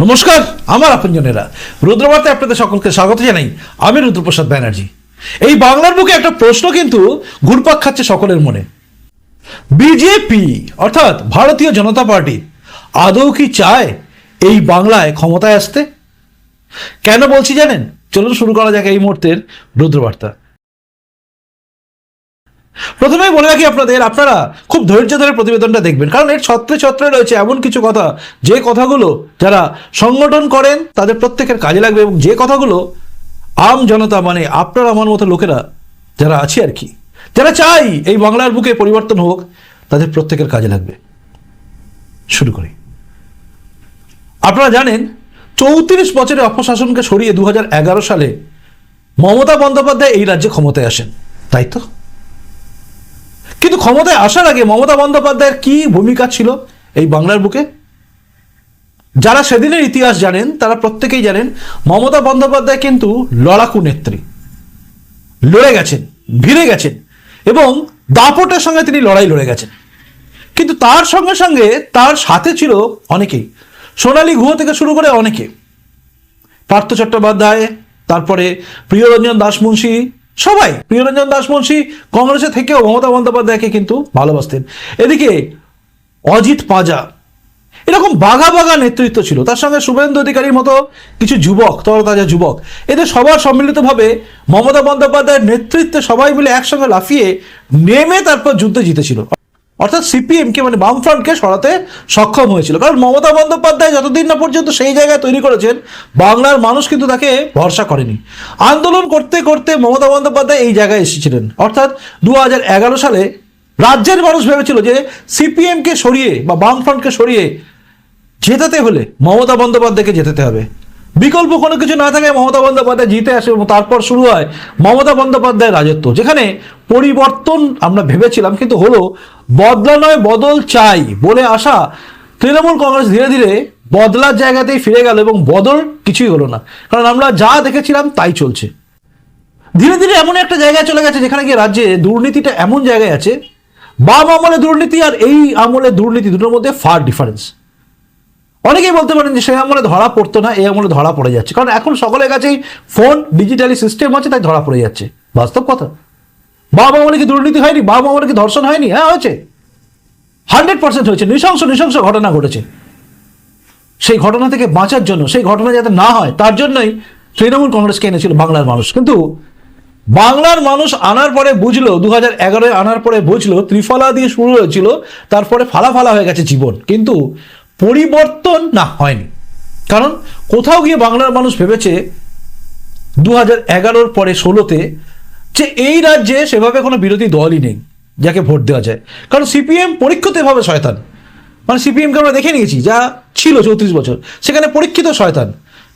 নমস্কার, আমার আপনজনেরা। রুদ্রবার্তে আপনাদের সকলকে স্বাগত জানাই। আমি রুদ্রপ্রসাদ ব্যানার্জি। এই বাংলার বুকে একটা প্রশ্ন কিন্তু ঘুরপাক খাচ্ছে সকলের মনে। বিজেপি, অর্থাৎ ভারতীয় জনতা পার্টি, আদৌ কি চায় এই বাংলায় ক্ষমতায় আসতে? কেন বলছি জানেন? চলুন শুরু করা যাক এই মুহূর্তের রুদ্রবার্তা। প্রথমেই বলে রাখি আপনাদের, আপনারা খুব ধৈর্য ধরে প্রতিবেদনটা দেখবেন। কারণ এর ছত্রে ছত্রে রয়েছে এমন কিছু কথা, যে কথাগুলো যারা সংগঠন করেন, তাদের প্রত্যেকের কাজে লাগবে এবং যে কথাগুলো আম জনতা মানে আপনার আমার মতো লোকেরা যারা আছে আর কি, যারা চাই এই বাংলার বুকে পরিবর্তন হোক, তাদের প্রত্যেকের কাজে লাগবে। শুরু করি। আপনারা জানেন, চৌত্রিশ বছরে অপশাসনকে সরিয়ে দু হাজার এগারো সালে মমতা বন্দ্যোপাধ্যায় এই রাজ্যে ক্ষমতায় আসেন। তাই তো? কিন্তু ক্ষমতায় আসার আগে মমতা বন্দ্যোপাধ্যায়ের কি ভূমিকা ছিল এই বাংলার বুকে? যারা সেদিনের ইতিহাস জানেন, তারা প্রত্যেকেই জানেন, মমতা বন্দ্যোপাধ্যায় কিন্তু লড়াকু নেত্রী। লড়ে গেছেন, ভিড়ে গেছেন এবং দাপটের সঙ্গে তিনি লড়াই লড়ে গেছেন। কিন্তু তার সঙ্গে সঙ্গে তার সাথে ছিল অনেকেই। সোনালী গুহ থেকে শুরু করে অনেকে। পার্থ চট্টোপাধ্যায়, তারপরে প্রিয়রঞ্জন দাসমুন্সী সবাই, প্রিয়রঞ্জন দাসমুন্সী কংগ্রেসে থেকেও মমতা বন্দ্যোপাধ্যায়কে কিন্তু ভালোবাসতেন। এদিকে অজিত পাজা, এরকম বাঘা বাঘা নেতৃত্ব ছিল। তার সঙ্গে শুভেন্দু অধিকারীর মতো কিছু যুবক, তরতাজা যুবক, এদের সবার সম্মিলিতভাবে মমতা বন্দ্যোপাধ্যায়ের নেতৃত্বে সবাই মিলে একসঙ্গে লাফিয়ে নেমে তারপর যুদ্ধ জিতেছিল। অর্থাৎ সিপিএমকে মানে বামফ্রন্টকে সরাতে সক্ষম হয়েছিল। কারণ মমতা বন্দ্যোপাধ্যায় যতদিন না পর্যন্ত সেই জায়গায় তৈরি করেছেন, বাংলার মানুষ কিন্তু তাকে ভরসা করেনি। আন্দোলন করতে করতে মমতা বন্দ্যোপাধ্যায় এই জায়গায় এসেছিলেন। অর্থাৎ দু হাজার এগারো সালে রাজ্যের মানুষ ভেবেছিল যে সিপিএমকে সরিয়ে বা বামফ্রন্টকে সরিয়ে জেতাতে হলে মমতা বন্দ্যোপাধ্যায়কে জেতাতে হবে। বিকল্প কোনো কিছু না থাকে মমতা বন্দ্যোপাধ্যায় জিতে আসে এবং তারপর শুরু হয় মমতা বন্দ্যোপাধ্যায়ের রাজত্ব, যেখানে পরিবর্তন আমরা ভেবেছিলাম, কিন্তু হলো বদলা নয়, বদল চাই বলে আসা তৃণমূল কংগ্রেস ধীরে ধীরে বদলার জায়গাতেই ফিরে গেল এবং বদল কিছুই হলো না। কারণ আমরা যা দেখেছিলাম তাই চলছে। ধীরে ধীরে এমন একটা জায়গায় চলে গেছে যেখানে গিয়ে রাজ্যে দুর্নীতিটা এমন জায়গায় আছে, বাম আমলে দুর্নীতি আর এই আমলে দুর্নীতি দুটোর মধ্যে ফার ডিফারেন্স অনেকেই বলতে পারেন যে সে আমলে ধরা পড়তো না, এই আমলে ধরা পড়ে যাচ্ছে। কারণ এখন সকলের কাছেই ফোন ডিজিটালি সিস্টেম আছে, তাই ধরা পড়ে যাচ্ছে। বাস্তব কথা। বাবা আমলে কি দুর্নীতি হয়নি, বাবা আমলে কি ধর্ষণ হয়নি হ্যাঁ হয়েছে। হান্ড্রেড পার্সেন্ট হয়েছে, নৃশংস নৃশংস ঘটনা ঘটেছে। সেই ঘটনা থেকে বাঁচার জন্য, সেই ঘটনা যাতে না হয়, তার জন্যই তৃণমূল কংগ্রেসকে এনেছিল বাংলার মানুষ। কিন্তু বাংলার মানুষ আনার পরে বুঝলো দু হাজার এগারোয় আনার পরে বুঝলো, ত্রিফলা দিয়ে শুরু হয়েছিল, তারপরে ফালা ফালা হয়ে গেছে জীবন। কিন্তু পরিবর্তন না হয়নি। কারণ কোথাও গিয়ে বাংলার মানুষ ভেবেছে দু হাজার এগারোর পরে ষোলোতে যে এই রাজ্যে সেভাবে কোনো বিরোধী দলই নেই, যাকে ভোট দেওয়া যায়। কারণ সিপিএম পরীক্ষিত এভাবে শয়তান। মানে সিপিএমকে আমরা দেখে নিয়েছি, যা ছিল চৌত্রিশ বছর, সেখানে পরীক্ষিত শয়তান।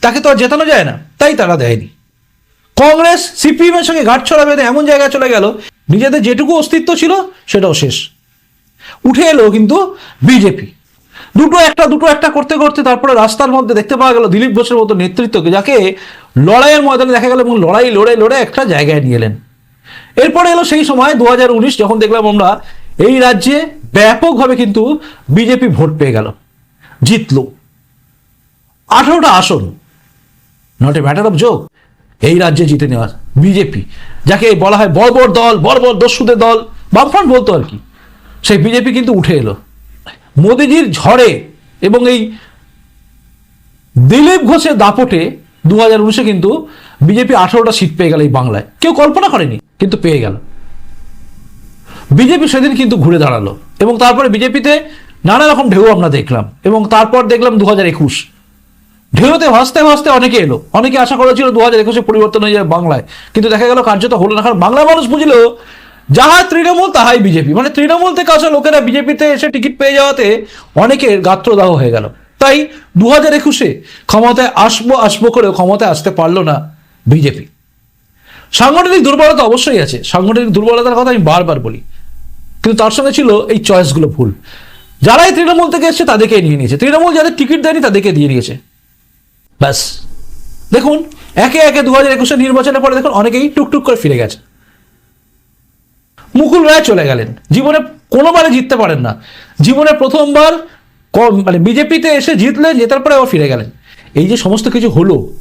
তাকে তো আর জেতানো যায় না, তাই তারা দেয়নি। কংগ্রেস সিপিএম এর সঙ্গে ঘাটছড়া বেঁধে এমন জায়গায় চলে গেল, নিজেদের যেটুকু অস্তিত্ব ছিল, সেটাও শেষ। উঠে এলো কিন্তু বিজেপি। দুটো একটা দুটো একটা করতে করতে তারপরে রাস্তার মধ্যে দেখতে পাওয়া গেল দিলীপ ঘোষের মতো নেতৃত্বকে, যাকে লড়াইয়ের ময়দানে দেখা গেল এবং লড়াই লড়ে লড়ে একটা জায়গায় নিয়ে এলেন। এরপরে এলো সেই সময় দু হাজার উনিশ, যখন দেখলাম আমরা এই রাজ্যে ব্যাপকভাবে কিন্তু বিজেপি ভোট পেয়ে গেল। জিতলো। আঠারোটা আসন। নট এ ম্যাটার অফ যোগ এই রাজ্যে জিতে নেওয়া বিজেপি, যাকে বলা হয় বড় দল বড় দস্যুদের দল, বামফ্রন্ট বলতো আর কি। সেই বিজেপি কিন্তু উঠে এলো। মোদিজির ঝড়ে এবং এই দিলীপ ঘোষের দাপটে দু হাজার কিন্তু বিজেপি আঠারোটা সিট পেয়ে গেল এই বাংলায়। কেউ কল্পনা করেনি, কিন্তু পেয়ে গেল। বিজেপি সেদিন কিন্তু ঘুরে দাঁড়াল এবং তারপরে বিজেপিতে নানা রকম ঢেউ আমরা দেখলাম এবং তারপর দেখলাম দু হাজার একুশ। ঢেউতে ভাসতে ভাসতে অনেকে এলো। অনেকে আশা করেছিল দু হাজার একুশে পরিবর্তন হয়ে যাবে বাংলায়। কিন্তু দেখা গেল কার্যত হলো না, কারণ বাংলা মানুষ বুঝলো যাহা তৃণমূল তাহাই বিজেপি। মানে তৃণমূল থেকে আসা লোকেরা বিজেপিতে এসে টিকিট পেয়ে যাওয়াতে অনেকের গাত্রদাহ হয়ে গেল। তাই দু হাজার একুশে ক্ষমতায় আসব আসব করেও ক্ষমতায় আসতে পারল না বিজেপি। সাংগঠনিক দুর্বলতা অবশ্যই আছে। সাংগঠনিক দুর্বলতার কথা আমি বারবার বলি। কিন্তু তার সঙ্গে ছিল এই চয়েসগুলো ভুল। যারাই তৃণমূল থেকে এসছে, তাদেরকে নিয়ে নিয়েছে। তৃণমূল যাদের টিকিট দেয়নি, তাদেরকে দিয়ে নিয়েছে। ব্যাস। দেখুন, একে একে দু হাজার একুশের নির্বাচনের পরে দেখুন, অনেকেই টুকটুক করে ফিরে গেছে। মুকুল রায় চলে গেলেন। জীবনে কোনোবারে জিততে পারেন না। জীবনে প্রথমবার মানে বিজেপিতে এসে জিতলেন, জেতার পরে আবার ফিরে গেলেন। এই যে সমস্ত কিছু হলো,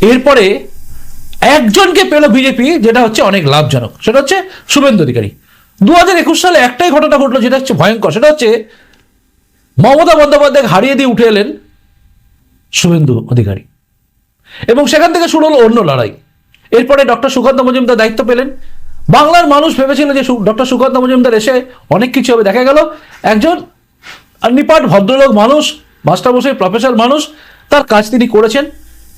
এরপরে একজনকে পেল বিজেপি যেটা হচ্ছে অনেক লাভজনক। সেটা হচ্ছে শুভেন্দু অধিকারী। দু হাজার একুশ সালে একটাই ঘটনা ঘটলো, যেটা হচ্ছে ভয়ঙ্কর। সেটা হচ্ছে মমতা বন্দ্যোপাধ্যায় হারিয়ে দিয়ে উঠে এলেন শুভেন্দু অধিকারী। এবং সেখান থেকে শুরু হলো অন্য লড়াই। এরপরে ডক্টর সুকান্ত মজুমদার দায়িত্ব পেলেন। বাংলার মানুষ ভেবেছিল যে ডক্টর সুকান্ত মজুমদার এসে অনেক কিছু হবে। দেখা গেল, একজন নিপাট ভদ্রলোক মানুষ, মাস্টারমশাই, প্রফেসর মানুষ, তার কাজ তিনি করেছেন।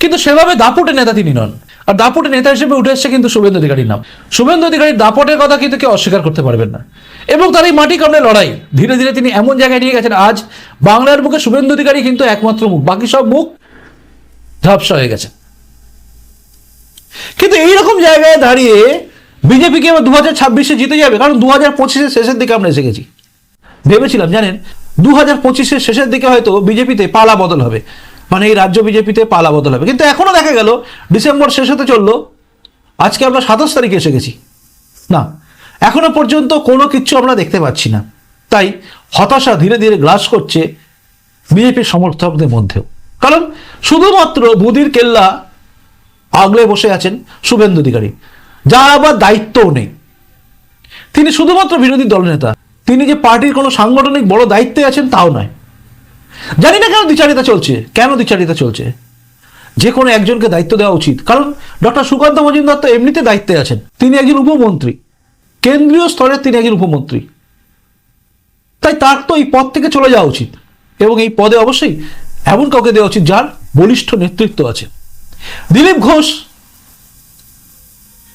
কিন্তু সেভাবে দাপুটে নেতা তিনি নন। আর দাপুটে নেতা হিসেবে উঠে এসছে কিন্তু শুভেন্দু অধিকারীর নাম। শুভেন্দু অধিকারীর দাপটের কথা কিন্তু কেউ অস্বীকার করতে পারবেন না। এবং তার এই মাটি কামড়ে লড়াই, ধীরে ধীরে তিনি এমন জায়গায় নিয়ে গেছেন, আজ বাংলার মুখে শুভেন্দু অধিকারী কিন্তু একমাত্র মুখ, বাকি সব মুখ ঝাপসা হয়ে গেছে। কিন্তু এইরকম জায়গায় দাঁড়িয়ে বিজেপি কি দু হাজার ছাব্বিশে জিতে যাবে? কারণ দু হাজার পঁচিশের শেষের দিকে আমরা এসে গেছি। ভেবেছিলাম, জানেন? দু হাজার পঁচিশের শেষের দিকে হয়তো বিজেপিতে পালা বদল হবে। মানে এই রাজ্য বিজেপিতে পালা বদল হবে। কিন্তু এখনও দেখা গেল, ডিসেম্বর শেষ হতে চলল, আজকে আমরা সাতাশ তারিখে এসে গেছি। না, এখনও পর্যন্ত কোনো কিচ্ছু আমরা দেখতে পাচ্ছি না। তাই হতাশা ধীরে ধীরে গ্রাস করছে বিজেপির সমর্থকদের মধ্যেও। কারণ শুধুমাত্র বুদির কেল্লা আগলে বসে আছেন শুভেন্দু অধিকারী। যার আবার দায়িত্বও নেই। তিনি শুধুমাত্র বিরোধী দলনেতা। তিনি যে পার্টির কোনো সাংগঠনিক বড় দায়িত্বে আছেন তাও নয়। জানি না কেন দ্বিচারিতা চলছে। কেন দ্বিচারিতা চলছে? যে কোনো একজনকে দায়িত্ব দেওয়া উচিত। কারণ ডক্টর সুকান্ত মজুমদার তো এমনিতে দায়িত্বে আছেন। তিনি একজন উপমন্ত্রী। কেন্দ্রীয় স্তরের তিনি একজন উপমন্ত্রী। তাই তার তো এই পদ থেকে চলে যাওয়া উচিত। এবং এই পদে অবশ্যই এমন কাউকে দেওয়া উচিত যার বলিষ্ঠ নেতৃত্ব আছে। দিলীপ ঘোষ,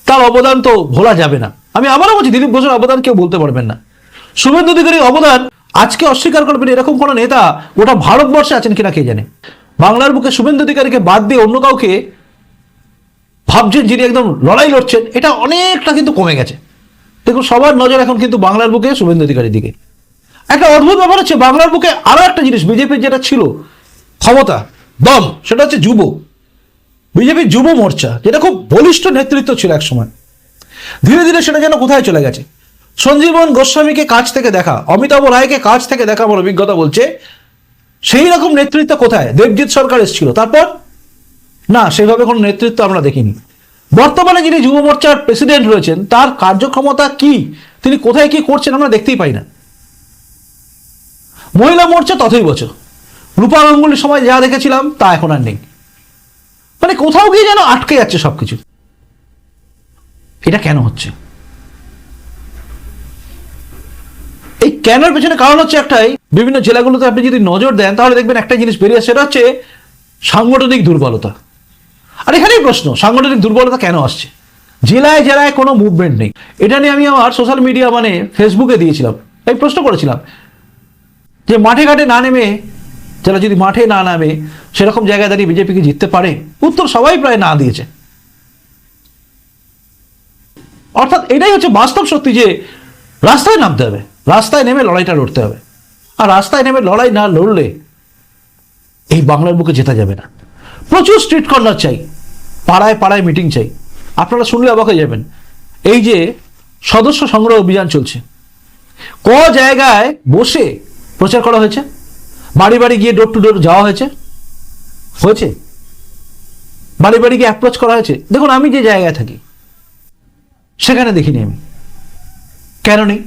তার অবদান তো ভোলা যাবে না। আমি আবারও বলছি, দিলীপ ঘোষের অবদান কেউ বলতে পারবেন না। শুভেন্দু অধিকারীর অবদান আজকে অস্বীকার করবেন এরকম কোনো নেতা গোটা ভারতবর্ষে আছেন কিনা কে জানে? বাংলার বুকে শুভেন্দু অধিকারীকে বাদ দিয়ে অন্য কাউকে ভাবছেন যিনি একদম লড়াই লড়ছেন, এটা অনেকটা কিন্তু কমে গেছে। দেখুন, সবার নজর এখন কিন্তু বাংলার বুকে শুভেন্দু অধিকারীর দিকে। একটা অদ্ভুত ব্যাপার হচ্ছে, বাংলার বুকে আরও একটা জিনিস, বিজেপির যেটা ছিল ক্ষমতা, দম, সেটা হচ্ছে যুব। বিজেপির যুব মোর্চা, যেটা খুব বলিষ্ঠ নেতৃত্ব ছিল এক সময় ধীরে ধীরে সেটা যেন কোথায় চলে গেছে? সঞ্জীবন গোস্বামীকে কাছ থেকে দেখা, অমিতাভ রায়কে কাছ থেকে দেখা আমার অভিজ্ঞতা বলছে, সেই রকম নেতৃত্ব কোথায়? দেবজিৎ সরকার এসেছিল। তারপর? না, সেভাবে কোনো নেতৃত্ব আমরা দেখিনি। বর্তমানে যিনি যুব মোর্চার প্রেসিডেন্ট রয়েছেন, তার কার্যক্ষমতা কি? তিনি কোথায় কি করছেন আমরা দেখতেই পাই না। মহিলা মোর্চা তথই বছর। রূপা গাঙ্গুলির সময় যা দেখেছিলাম, তা এখন আর নেই। মানে কোথাও গিয়ে যেন আটকে যাচ্ছে সবকিছু। এটা কেন হচ্ছে? কেনর পেছনে কারণ হচ্ছে একটাই, বিভিন্ন জেলাগুলোতে আপনি যদি নজর দেন, তাহলে দেখবেন একটা জিনিস বেরিয়ে সেটা হচ্ছে সাংগঠনিক দুর্বলতা। আর এখানেই প্রশ্ন, সাংগঠনিক দুর্বলতা কেন আসছে? জেলায় জেলায় কোনো মুভমেন্ট নেই। এটা নিয়ে আমি আমার সোশ্যাল মিডিয়া মানে ফেসবুকে দিয়েছিলাম, এই প্রশ্ন করেছিলাম যে মাঠে ঘাটে না নেমে যারা যদি মাঠে না নামে, সেরকম জায়গায় দাঁড়িয়ে বিজেপি কি জিততে পারে? উত্তর সবাই প্রায় না দিয়েছে। অর্থাৎ এটাই হচ্ছে বাস্তব সত্যি যে রাস্তায় নামতে হবে। রাস্তায় নেমে লড়াইটা লড়তে হবে। আর রাস্তায় নেমে লড়াই না লড়লে এই বাংলার বুকে জেতা যাবে না। প্রচুর স্ট্রিট কর্নার চাই, পাড়ায় পাড়ায় মিটিং চাই। আপনারা শুনলে অবাক যাবেন। এই যে সদস্য সংগ্রহ অভিযান চলছে। ক জায়গায় বসে প্রচার করা হয়েছে? বাড়ি বাড়ি গিয়ে ডোর টু ডোর যাওয়া হয়েছে? হয়েছে? বাড়ি বাড়ি গিয়ে অ্যাপ্রোচ করা হয়েছে? দেখুন, আমি যে জায়গায় থাকি, সেখানে দেখিনি আমি। কেন নেই?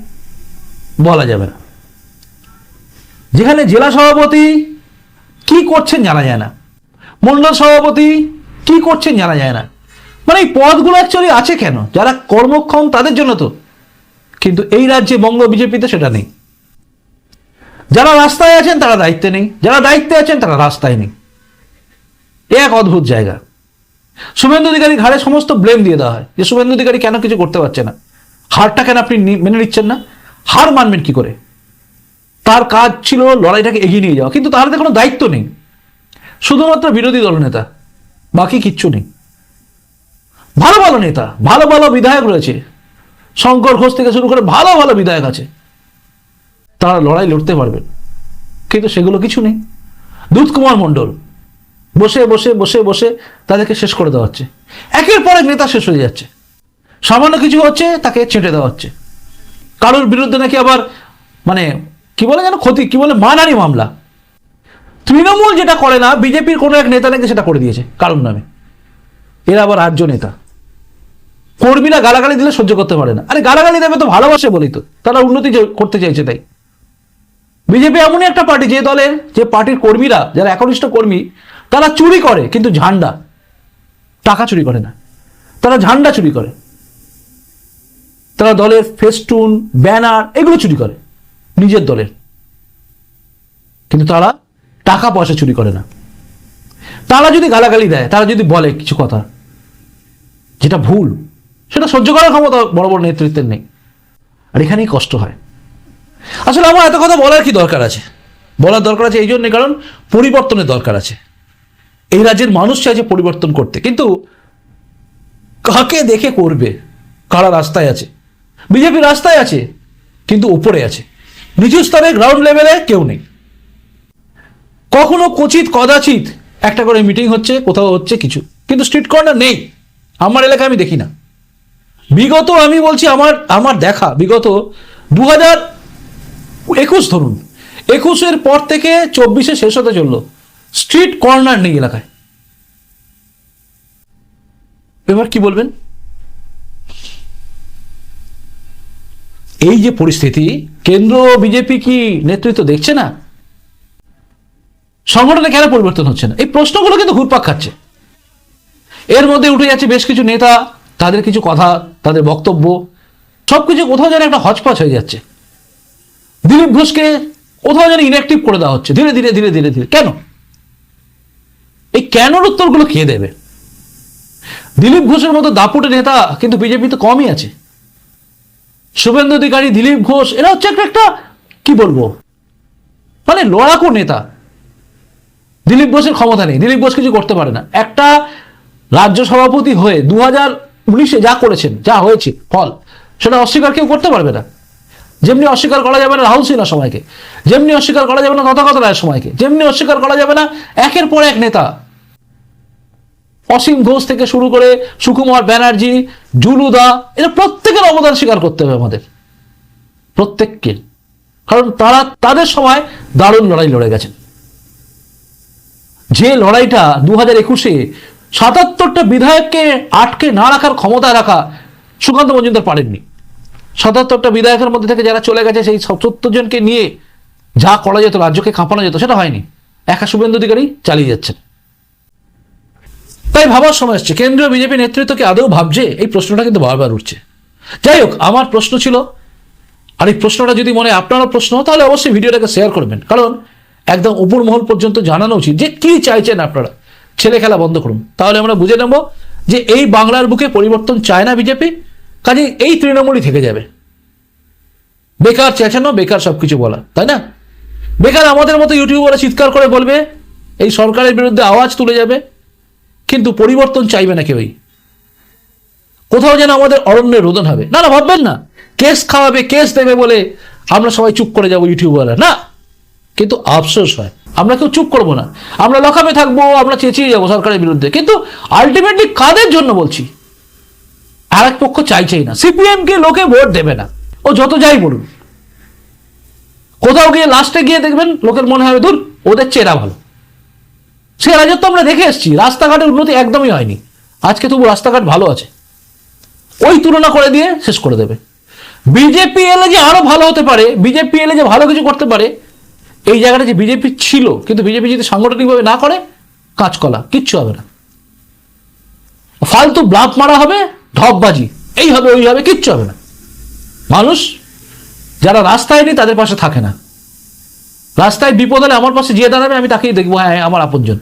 বলা যাবে না। যেখানে জেলা সভাপতি কি করছেন জানা যায় না। মন্ডল সভাপতি কি করছেন জানা যায় না। মানে এই পদগুলো অ্যাকচুয়ালি আছে কেন? যারা কর্মক্ষম তাদের জন্য তো। কিন্তু এই রাজ্যে বঙ্গ বিজেপিতে সেটা নেই। যারা রাস্তায় আছেন তারা দায়িত্বে নেই। যারা দায়িত্বে আছেন তারা রাস্তায় নেই। এ এক অদ্ভুত জায়গা। শুভেন্দু অধিকারী ঘাড়ে সমস্ত ব্লেম দিয়ে দেওয়া হয়। যে শুভেন্দু অধিকারী কেন কিছু করতে পারছে না? হারটা কেন আপনি মেনে নিচ্ছেন না? হার মানবেন কি করে? তার কাজ ছিল লড়াইটাকে এগিয়ে নিয়ে যাওয়া। কিন্তু তার হাতে কোনো দায়িত্ব নেই। শুধুমাত্র বিরোধী দলনেতা বাকি কিচ্ছু নেই। ভালো ভালো নেতা, ভালো ভালো বিধায়ক রয়েছে। শঙ্কর ঘোষ থেকে শুরু করে ভালো ভালো বিধায়ক আছে। তারা লড়াই লড়তে পারবেন কিন্তু সেগুলো কিছু নেই। দুধ কুমার মণ্ডল বসে বসে বসে বসে তাদেরকে শেষ করে দেওয়া হচ্ছে। একের পর এক নেতা শেষ হয়ে যাচ্ছে। সামান্য কিছু হচ্ছে, তাকে ছেঁটে দেওয়া হচ্ছে। কারোর বিরুদ্ধে নাকি আবার মানে কি বলে যেন ক্ষতি, কি বলে মানহানি মামলা? তৃণমূল যেটা করে না, বিজেপির কোনো এক নেতা নাকি সেটা করে দিয়েছে, কারণ নামে। এরা আবার রাজ্য নেতা। কর্মীরা গালাগালি দিলে সহ্য করতে পারে না। আরে গালাগালি দেবে তো ভালোবাসে বলি তো। তারা উন্নতি করতে চাইছে তাই। বিজেপি এমনই একটা পার্টি, যে দলের, যে পার্টির কর্মীরা, যারা একনিষ্ঠ কর্মী, তারা চুরি করে, কিন্তু ঝান্ডা। টাকা চুরি করে না। তারা ঝান্ডা চুরি করে। তারা দলের ফেস্টুন, ব্যানার, এগুলো চুরি করে। নিজের দলের। কিন্তু তারা টাকা পয়সা চুরি করে না। তারা যদি গালাগালি দেয়, তারা যদি বলে কিছু কথা, যেটা ভুল, সেটা সহ্য করার ক্ষমতা বড় বড় নেতৃত্বের নেই। আর এখানেই কষ্ট হয়। আসলে আমার এত কথা বলার কি দরকার আছে? বলার দরকার আছে এই জন্যে কারণ পরিবর্তনের দরকার আছে। এই রাজ্যের মানুষ চাইছে পরিবর্তন করতে, কিন্তু কাকে দেখে করবে? কারা রাস্তায় আছে? বিজেপি রাস্তায় আছে, কিন্তু উপরে আছে। নিচু স্তরে গ্রাউন্ড লেভেলে কেউ নেই। কখনো কচিত, কদাচিত একটা করে মিটিং হচ্ছে, কোথাও হচ্ছে কিছু। কিন্তু স্ট্রিট কর্নার নেই। আমার এলাকায় আমি দেখি না। বিগত আমি বলছি আমার আমার দেখা, বিগত দু হাজার একুশ ধরুন, একুশের পর থেকে চব্বিশে শেষ হতে চলল। স্ট্রিট কর্নার নেই এলাকায়। এবার কি বলবেন? এই যে পরিস্থিতি, কেন্দ্র বিজেপি কি নেতৃত্ব দেখছে না? সংগঠনে কেন পরিবর্তন হচ্ছে না? এই প্রশ্নগুলো কিন্তু ঘুরপাক খাচ্ছে। এর মধ্যে উঠে যাচ্ছে বেশ কিছু নেতা, তাদের কিছু কথা, তাদের বক্তব্য, সবকিছু কোথাও যেন একটা হচপচ হয়ে যাচ্ছে। দিলীপ ঘোষকে কোথাও যেন ইনঅ্যাক্টিভ করে দেওয়া হচ্ছে। ধীরে ধীরে ধীরে ধীরে ধীরে। কেন? এই কেনর উত্তরগুলো খেয়ে দেবে? দিলীপ ঘোষের মতো দাপুটে নেতা কিন্তু বিজেপি তো কমই আছে। শুভেন্দু অধিকারী, দিলীপ ঘোষ, এরা হচ্ছে একটা একটা কি বলব? মানে লড়াকু নেতা। দিলীপ ঘোষের ক্ষমতা নেই। দিলীপ ঘোষ কিছু করতে পারে না। একটা রাজ্য সভাপতি হয়ে দু হাজার উনিশে যা করেছেন, যা হয়েছে, ফল, সেটা অস্বীকার কেউ করতে পারবে না। যেমনি অস্বীকার করা যাবে না রাহুল সিনহার সময়কে, যেমনি অস্বীকার করা যাবে না তথাগত রায়ের সময়কে, যেমনি অস্বীকার করা যাবে না একের পর এক নেতা অসীম ঘোষ থেকে শুরু করে সুকুমার ব্যানার্জি, জুলুদা, এরা প্রত্যেকের অবদান স্বীকার করতে হবে আমাদের। প্রত্যেককে। কারণ তারা, তাদের সময় দারুণ লড়াই লড়ে গেছেন। যে লড়াইটা দু হাজার একুশে সাতাত্তরটা বিধায়ককে আটকে না রাখার ক্ষমতা রাখা সুকান্ত মজুমদার পারেননি। সাতাত্তরটা বিধায়কের মধ্যে থেকে যারা চলে গেছে, সেই সত্তর জনকে নিয়ে যা করা যেত, রাজ্যকে কাঁপানো যেত, সেটা হয়নি। একা শুভেন্দু অধিকারী চালিয়ে যাচ্ছেন। তাই ভাবার সময় আসছে। কেন্দ্রীয় বিজেপি নেতৃত্বকে আদৌ ভাবছে? এই প্রশ্নটা কিন্তু বারবার উঠছে। যাই হোক, আমার প্রশ্ন ছিল, আর এই প্রশ্নটা যদি মনে আপনারও প্রশ্ন, তাহলে অবশ্যই ভিডিওটাকে শেয়ার করবেন। কারণ একদম উপর মহল পর্যন্ত জানানো উচিত যে কি চাইছেন আপনারা। ছেলে খেলা বন্ধ করুন। তাহলে আমরা বুঝে নেব যে এই বাংলার বুকে পরিবর্তন চায় না বিজেপি, কাজে এই তৃণমূলই থেকে যাবে। বেকার চেঁচানো বেকার সবকিছু বলা, তাই না? বেকার আমাদের মতো ইউটিউবাররা চিৎকার করে বলবে, এই সরকারের বিরুদ্ধে আওয়াজ তুলে যাবে। কিন্তু পরিবর্তন চাইবে না কেউই। কোথাও যেন আমাদের অরণ্যের রোদন হবে। না না, ভাববেন না। কেস খাওয়াবে, কেস দেবে বলে আমরা সবাই চুপ করে যাব ইউটিউবাররা। না, কিন্তু আফসোস হয়। আমরা কেউ চুপ করব না। আমরা লকাপে থাকব, আমরা চেঁচিয়ে যাব সরকারের বিরুদ্ধে। কিন্তু আলটিমেটলি কাদের জন্য বলছি? আর এক পক্ষ চাইছেই না। সিপিএম কে লোকে ভোট দেবে না। ও যত যাই বলুন কোথাও গিয়ে লাস্টে গিয়ে দেখবেন, লোকের মনে হবে দূর ওদের চেরা ভালো। সে রাজত্ব আমরা দেখে এসেছি, রাস্তাঘাটের উন্নতি একদমই হয়নি। আজকে তবু রাস্তাঘাট ভালো আছে। ওই তুলনা করে দিয়ে শেষ করে দেবে। বিজেপি এলে যে আরও ভালো হতে পারে, বিজেপি এলে যে ভালো কিছু করতে পারে, এই জায়গাটা যে বিজেপি ছিল, কিন্তু বিজেপি যদি সাংগঠনিকভাবে না করে, কাঁচকলা, কিচ্ছু হবে না। ফালতু ব্লাফ মারা হবে, ঢপবাজি, এই হবে, ওই হবে, কিচ্ছু হবে না। মানুষ যারা রাস্তায় নেই, তাদের পাশে থাকে না। রাস্তায় বিপদ হলে আমার পাশে যে দাঁড়াবে, আমি তাকেই দেখব হ্যাঁ আমার আপনজন।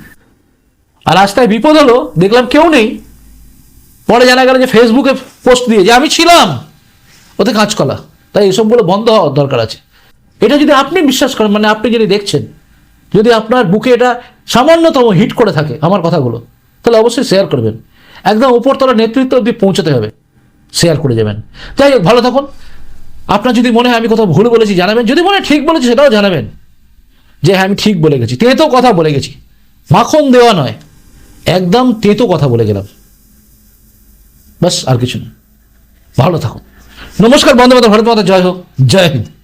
আর রাস্তায় বিপদ হলো, দেখলাম কেউ নেই। পরে জানা গেল যে ফেসবুকে পোস্ট দিয়ে যে আমি ছিলাম। ওতে কাঁচকলা। তাই এসবগুলো বন্ধ হওয়ার দরকার আছে। এটা যদি আপনি বিশ্বাস করেন মানে আপনি যদি দেখছেন, যদি আপনার বুকে এটা সামান্যতম হিট করে থাকে আমার কথাগুলো, তাহলে অবশ্যই শেয়ার করবেন। একদম উপরতলা নেতৃত্ব অব্দি পৌঁছতে হবে। শেয়ার করে যাবেন। যাই হোক, ভালো থাকুন। আপনার যদি মনে হয় আমি কোথাও ভুল বলেছি, জানাবেন। যদি মনে হয় ঠিক বলেছি, সেটাও জানাবেন। যে হ্যাঁ আমি ঠিক বলে গেছি। তেতো কথা বলে গেছি। মাখন দেওয়া নয়। একদম তেতো কথা বলে গেলাম। বাস আর কিছু না। ভালো থাকুন। নমস্কার বন্ধু বান্ধব ভারত মাতা, জয় হোক। জয় হিন্দ।